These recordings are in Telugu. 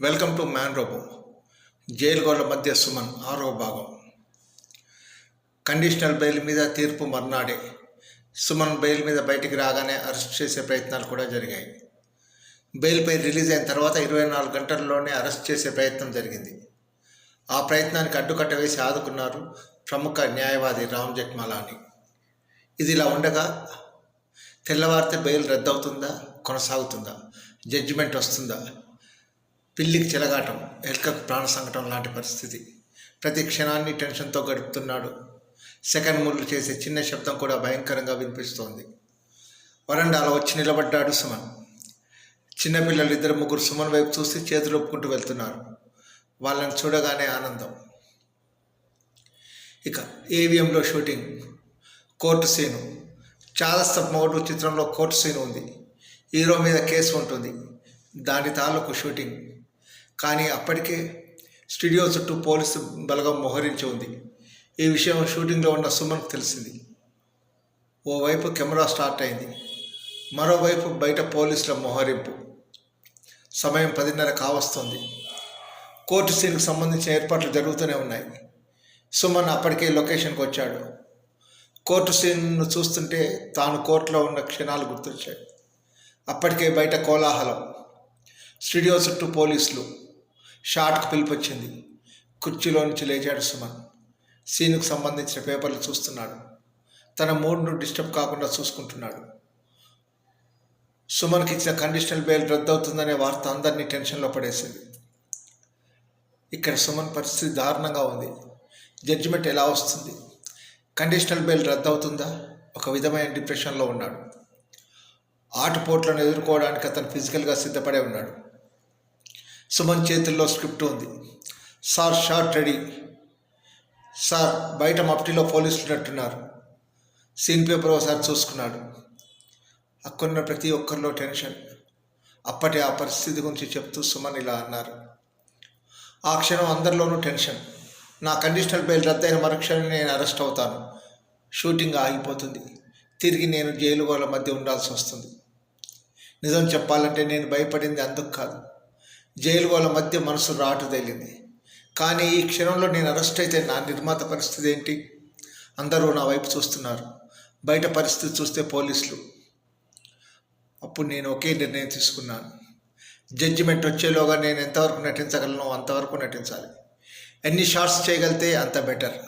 వెల్కమ్ టు మ్యాన్ రోబో జైలుగోళ్ళ మధ్య సుమన్ ఆరో భాగం. కండిషనల్ బెయిల్ మీద తీర్పు మర్నాడే. సుమన్ బెయిల్ మీద బయటికి రాగానే అరెస్ట్ చేసే ప్రయత్నాలు కూడా జరిగాయి. బెయిల్పై రిలీజ్ అయిన తర్వాత ఇరవై నాలుగు గంటల్లోనే అరెస్ట్ చేసే ప్రయత్నం జరిగింది. ఆ ప్రయత్నానికి అడ్డుకట్ట వేసి ఆదుకున్నారు ప్రముఖ న్యాయవాది రామ్ జెట్మలాని. ఇది ఇలా ఉండగా తెల్లవారితే బెయిల్ రద్దవుతుందా కొనసాగుతుందా జడ్జిమెంట్ వస్తుందా? పిల్లికి చెలగాటం ఎల్కకు ప్రాణ సంకటం లాంటి పరిస్థితి. ప్రతి క్షణాన్ని టెన్షన్తో గడుపుతున్నాడు. సెకండ్ ముళ్ళు చేసే చిన్న శబ్దం కూడా భయంకరంగా వినిపిస్తోంది. వరండాలో వచ్చి నిలబడ్డాడు సుమన్. చిన్నపిల్లలు ఇద్దరు ముగ్గురు సుమన్ వైపు చూసి చేతులు ఒప్పుకుంటూ వెళ్తున్నారు. వాళ్ళని చూడగానే ఆనందం. ఇక ఏవిఎంలో షూటింగ్. Court scene. చాదస్త మోడు చిత్రంలో కోర్టు సీన్ ఉంది. హీరో మీద కేసు ఉంటుంది. దాని తాలూకు షూటింగ్. కానీ అప్పటికే స్టూడియో చుట్టూ పోలీసు బలగం మోహరించి ఉంది. ఈ విషయం షూటింగ్లో ఉన్న సుమన్కు తెలిసింది. ఓవైపు కెమెరా స్టార్ట్ అయింది. మరోవైపు బయట పోలీసుల మోహరింపు. సమయం పదిన్నర కావస్తుంది. కోర్టు సీన్కి సంబంధించిన ఏర్పాట్లు జరుగుతూనే ఉన్నాయి. సుమన్ అప్పటికే లొకేషన్కి వచ్చాడు. కోర్టు సీన్ను చూస్తుంటే తాను కోర్టులో ఉన్న క్షణాలు గుర్తొచ్చాయి. అప్పటికే బయట కోలాహలం. స్టూడియో చుట్టూ పోలీసులు. షాట్కు పిలిపొచ్చింది. కుర్చీలో నుంచి లేచాడు సుమన్. సీన్కు సంబంధించిన పేపర్లు చూస్తున్నాడు. తన మూడ్ను డిస్టర్బ్ కాకుండా చూసుకుంటున్నాడు. సుమన్కి ఇచ్చిన కండిషనల్ బెయిల్ రద్దవుతుందనే వార్త అందరినీ టెన్షన్లో పడేసింది. ఇక్కడ సుమన్ పరిస్థితి దారుణంగా ఉంది. జడ్జిమెంట్ ఎలా వస్తుంది? కండిషనల్ బెయిల్ రద్దవుతుందా? ఒక విధమైన డిప్రెషన్లో ఉన్నాడు. ఆటపోట్లను ఎదుర్కోవడానికి అతను ఫిజికల్గా సిద్ధపడే ఉన్నాడు. సుమన్ చేతుల్లో స్క్రిప్ట్ ఉంది. Sir short ready. సార్ బయట మఫ్టీలో పోలీసులు ఉన్నట్టున్నారు. సీన్ పేపర్ ఒకసారి చూసుకున్నాడు. అక్కడున్న ప్రతి ఒక్కరిలో టెన్షన్. అప్పటి ఆ పరిస్థితి గురించి చెప్తూ సుమన్ ఇలా అన్నారు. ఆ క్షణం అందరిలోనూ టెన్షన్. నా కండిషనల్ బెయిల్ రద్దయిన మరుక్షణం నేను అరెస్ట్ అవుతాను. షూటింగ్ ఆగిపోతుంది. తిరిగి నేను జైలు వాళ్ళ మధ్య ఉండాల్సి వస్తుంది. నిజం చెప్పాలంటే నేను భయపడింది అందుకు కాదు. జైలు వాళ్ళ మధ్య మనసు రాటు కానీ ఈ క్షణంలో నేను అరెస్ట్ అయితే నా నిర్మాత పరిస్థితి ఏంటి? అందరూ నా వైపు చూస్తున్నారు. బయట పరిస్థితి చూస్తే పోలీసులు. అప్పుడు నేను ఒకే నిర్ణయం తీసుకున్నాను. జడ్జిమెంట్ వచ్చేలోగా నేను ఎంతవరకు నటించగలను అంతవరకు నటించాలి. ఎన్ని షార్ట్స్ చేయగలితే అంత బెటర్.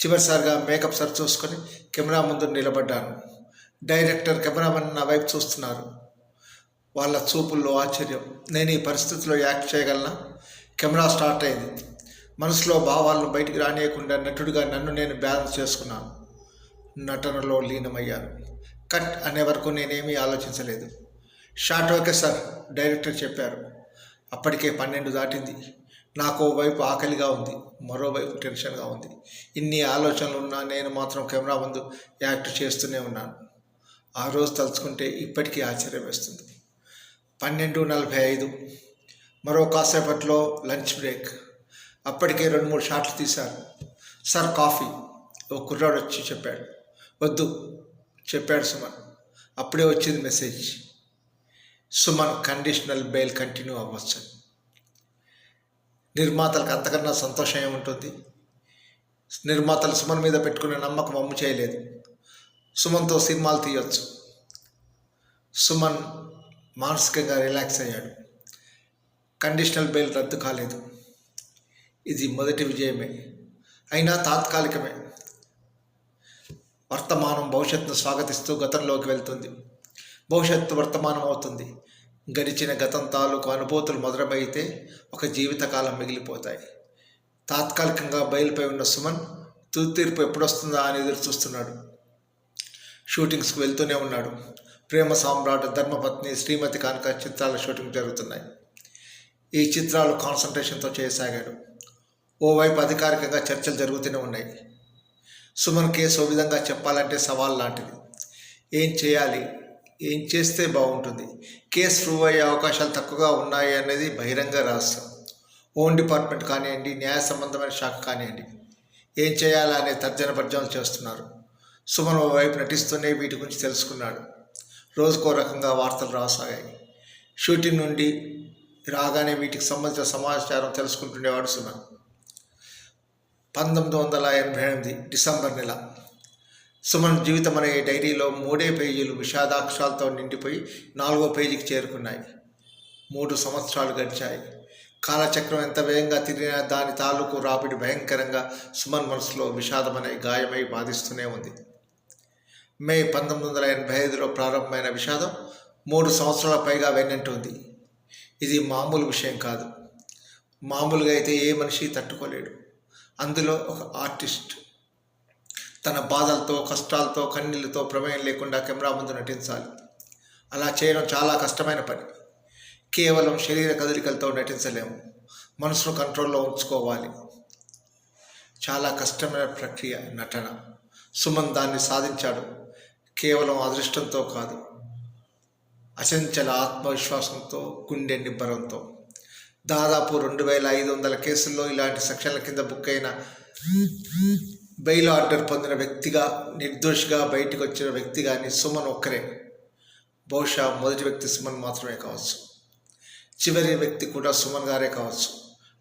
చివరిసారిగా మేకప్ సరి చూసుకొని కెమెరా ముందు నిలబడ్డాను. డైరెక్టర్ కెమెరామెన్ నా వైపు చూస్తున్నారు. వాళ్ళ చూపుల్లో ఆశ్చర్యం. నేను ఈ పరిస్థితిలో యాక్ట్ చేయగలనా? కెమెరా స్టార్ట్ అయింది. మనసులో భావాలను బయటికి రానియకుండా నటుడిగా నన్ను నేను బ్యాలెన్స్ చేసుకున్నాను. నటనలో లీనమయ్యాను. కట్ అనే వరకు నేనేమీ ఆలోచించలేదు. షార్ట్ ఓకే సార్ డైరెక్టర్ చెప్పారు. అప్పటికే పన్నెండు దాటింది. నాకు వైపు ఆకలిగా ఉంది మరోవైపు టెన్షన్గా ఉంది. ఇన్ని ఆలోచనలు ఉన్నా నేను మాత్రం కెమెరా ముందు యాక్ట్ చేస్తూనే ఉన్నాను. ఆ రోజు తలుచుకుంటే ఇప్పటికీ ఆశ్చర్యం వేస్తుంది. పన్నెండు నలభై ఐదు. మరో కాసేపట్లో లంచ్ బ్రేక్. అప్పటికే రెండు మూడు షాట్లు తీశారు. Sir coffee. ఓ కుర్రాడు వచ్చి చెప్పాడు. వద్దు చెప్పాడు సుమన్. అప్పుడే వచ్చింది message. Suman conditional bail continue అవ్వచ్చు నిర్మాతలకు అంతకన్నా సంతోషం ఏముంటుంది? నిర్మాతలు సుమన్ మీద పెట్టుకునే నమ్మకం అమ్ము చేయలేదు. సుమన్తో సినిమాలు తీయొచ్చు. సుమన్ మానసికంగా రిలాక్స్ అయ్యాడు. కండిషనల్ బెయిల్ రద్దు కాలేదు. ఇది మొదటి విజయమే. అయినా తాత్కాలికమే. వర్తమానం భవిష్యత్తును స్వాగతిస్తూ గతంలోకి వెళ్తుంది. భవిష్యత్తు వర్తమానం అవుతుంది. గడిచిన గతం తాలూకు అనుభూతులు మధురమైతే ఒక జీవితకాలం మిగిలిపోతాయి. తాత్కాలికంగా బయలుపై ఉన్న సుమన్ తుది తీర్పు ఎప్పుడొస్తుందా అని ఎదురు చూస్తున్నాడు షూటింగ్స్కి వెళ్తూనే ఉన్నాడు. ప్రేమ సామ్రాట్ ధర్మపత్ని శ్రీమతి కానుక చిత్రాల షూటింగ్ జరుగుతున్నాయి. ఈ చిత్రాలు కాన్సన్ట్రేషన్తో చేయసాగాడు. ఓవైపు అధికారికంగా చర్చలు జరుగుతూనే ఉన్నాయి. సుమన్ కేసు ఓ విధంగా చెప్పాలంటే సవాల్ లాంటిది. ఏం చేయాలి? ఏం చేస్తే బాగుంటుంది? కేసు ప్రూవ్ అయ్యే అవకాశాలు తక్కువగా ఉన్నాయి అనేది బహిరంగ రహస్యం. హోమ్ డిపార్ట్మెంట్ కానివ్వండి న్యాయ సంబంధమైన శాఖ కానివ్వండి ఏం చేయాలా అనే తర్జన భర్జనలు చేస్తున్నారు. సుమన్ వైపు నటిస్తూనే వీటి గురించి తెలుసుకున్నాడు. రోజుకో రకంగా వార్తలు రాసాగాయి షూటింగ్ నుండి రాగానే వీటికి సంబంధించిన సమాచారం తెలుసుకుంటుండేవాడు సునా పంతొమ్మిది వందల ఎనభై ఎనిమిది డిసెంబర్ నెల. సుమన్ జీవితం అనే డైరీలో మూడే పేజీలు విషాదాక్షరాలతో నిండిపోయి నాలుగో పేజీకి చేరుకున్నాయి. మూడు సంవత్సరాలు గడిచాయి. కాలచక్రం ఎంత వేగంగా తిరిగినా దాని తాలూకు రాపిడి భయంకరంగా సుమన్ మనసులో విషాదం అనే గాయమై బాధిస్తూనే ఉంది. మే పంతొమ్మిది వందల ఎనభై ఐదులో ప్రారంభమైన విషాదం మూడు సంవత్సరాల పైగా వెన్నంటుంది. ఇది మామూలు విషయం కాదు. మామూలుగా అయితే ఏ మనిషి తట్టుకోలేడు. అందులో ఒక ఆర్టిస్ట్. తన బాధలతో కష్టాలతో కన్నీళ్ళతో ప్రమేయం లేకుండా కెమెరా ముందు నటించాలి. అలా చేయడం చాలా కష్టమైన పని. కేవలం శరీర కదలికలతో నటించలేము. మనసును కంట్రోల్లో ఉంచుకోవాలి. చాలా కష్టమైన ప్రక్రియ నటన. సుమన్ దాన్ని సాధించాడు. కేవలం అదృష్టంతో కాదు అచంచల ఆత్మవిశ్వాసంతో గుండె నిబ్బరంతో. దాదాపు రెండు వేల ఐదు వందల కేసుల్లో ఇలాంటి సెక్షన్ల కింద బుక్ అయిన బెయిల్ ఆర్డర్ పొందిన వ్యక్తిగా నిర్దోషిగా బయటకు వచ్చిన వ్యక్తి కానీ సుమన్ ఒక్కరే. బహుశా మొదటి వ్యక్తి సుమన్ మాత్రమే కావచ్చు. చివరి వ్యక్తి కూడా సుమన్ గారే కావచ్చు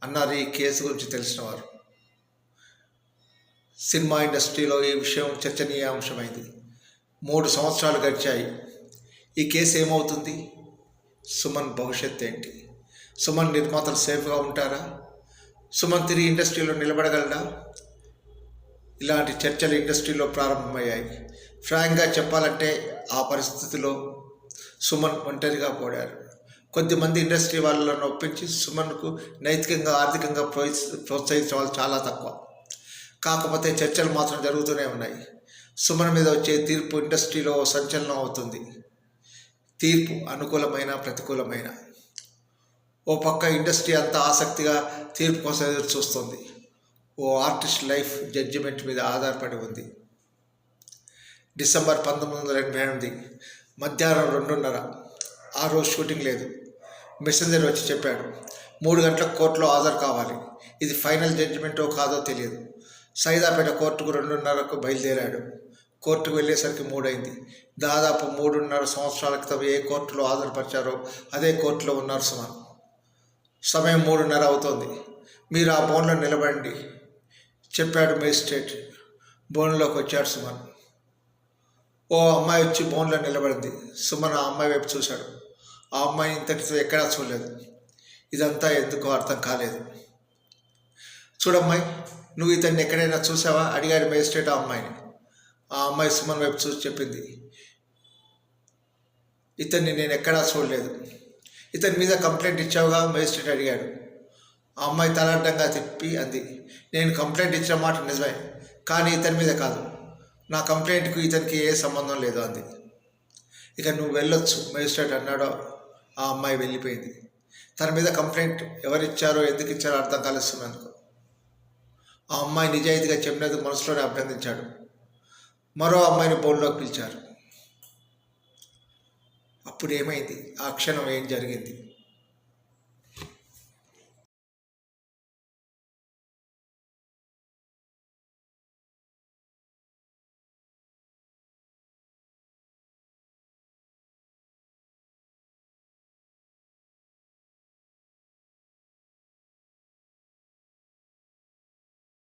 అన్నారు ఈ కేసు గురించి తెలిసిన వారు. సినిమా ఇండస్ట్రీలో ఈ విషయం చర్చనీయాంశమైంది. మూడు సంవత్సరాలు గడిచాయి. ఈ కేసు ఏమవుతుంది? సుమన్ భవిష్యత్ ఏంటి? సుమన్ నిర్మాతలు సేఫ్గా ఉంటారా? సుమన్ తిరిగి ఇండస్ట్రీలో నిలబడగలడా? ఇలాంటి చర్చలు ఇండస్ట్రీలో ప్రారంభమయ్యాయి. ఫ్రాంక్గా చెప్పాలంటే ఆ పరిస్థితిలో సుమన్ ఒంటరిగా పోడారు కొద్దిమంది ఇండస్ట్రీ వాళ్ళను ఒప్పించి సుమన్కు నైతికంగా ఆర్థికంగా ప్రోత్స ప్రోత్సహించే వాళ్ళు చాలా తక్కువ. కాకపోతే చర్చలు మాత్రం జరుగుతూనే ఉన్నాయి. సుమన్ మీద వచ్చే తీర్పు ఇండస్ట్రీలో సంచలనం అవుతుంది. తీర్పు అనుకూలమైన ప్రతికూలమైన. ఓ పక్క ఇండస్ట్రీ అంతా ఆసక్తిగా తీర్పు కోసం ఎదురు చూస్తుంది. ఓ ఆర్టిస్ట్ లైఫ్ జడ్జిమెంట్ మీద ఆధారపడి ఉంది. డిసెంబర్ పంతొమ్మిది వందల ఎనభై ఎనిమిది మధ్యాహ్నం రెండున్నర. ఆ రోజు షూటింగ్ లేదు. మెసెంజర్ వచ్చి చెప్పాడు మూడు గంటలకు కోర్టులో హాజరు కావాలి. ఇది ఫైనల్ జడ్జిమెంటో కాదో తెలియదు. సైదాపేట కోర్టుకు రెండున్నరకు బయలుదేరాడు. కోర్టుకు వెళ్ళేసరికి మూడైంది. దాదాపు మూడున్నర సంవత్సరాల క్రితం ఏ కోర్టులో హాజరుపరిచారో అదే కోర్టులో ఉన్నారు సుమన్. సమయం మూడున్నర అవుతోంది. మీరు ఆ బోన్లో నిలబడండి చెప్పాడు మేజిస్ట్రేట్. బోన్లోకి వచ్చాడు సుమన్. ఓ అమ్మాయి వచ్చి బోన్లో నిలబడింది. సుమన్ ఆ అమ్మాయి వైపు చూశాడు. ఆ అమ్మాయి ఇంతటితో ఎక్కడా చూడలేదు. ఇదంతా ఎందుకో అర్థం కాలేదు. చూడమ్మాయి నువ్వు ఇతన్ని ఎక్కడైనా చూసావా? అడిగాడు మేజిస్ట్రేట్ ఆ అమ్మాయిని. ఆ అమ్మాయి సుమన్ వైపు చూసి చెప్పింది ఇతన్ని నేను ఎక్కడా చూడలేదు. ఇతని మీద కంప్లైంట్ ఇచ్చావుగా? మేజిస్ట్రేట్ అడిగాడు. ఆ అమ్మాయి తలాడ్డంగా తిప్పి అంది నేను కంప్లైంట్ ఇచ్చిన మాట నిజమే కానీ ఇతని మీద కాదు. నా కంప్లైంట్కు ఇతనికి ఏ సంబంధం లేదు అంది. ఇక నువ్వు వెళ్ళొచ్చు మేజిస్ట్రేట్ అన్నాడో. ఆ అమ్మాయి వెళ్ళిపోయింది. తన మీద కంప్లైంట్ ఎవరిచ్చారో ఎందుకు ఇచ్చారో అర్థం కలుస్తున్నందుకు ఆ అమ్మాయి నిజాయితీగా చెప్పినందుకు మనసులోనే అభ్యర్థించాడు మరో అమ్మాయిని బౌల్లోకి పిలిచారు. అప్పుడు ఏమైంది ఆ క్షణం ఏం జరిగింది?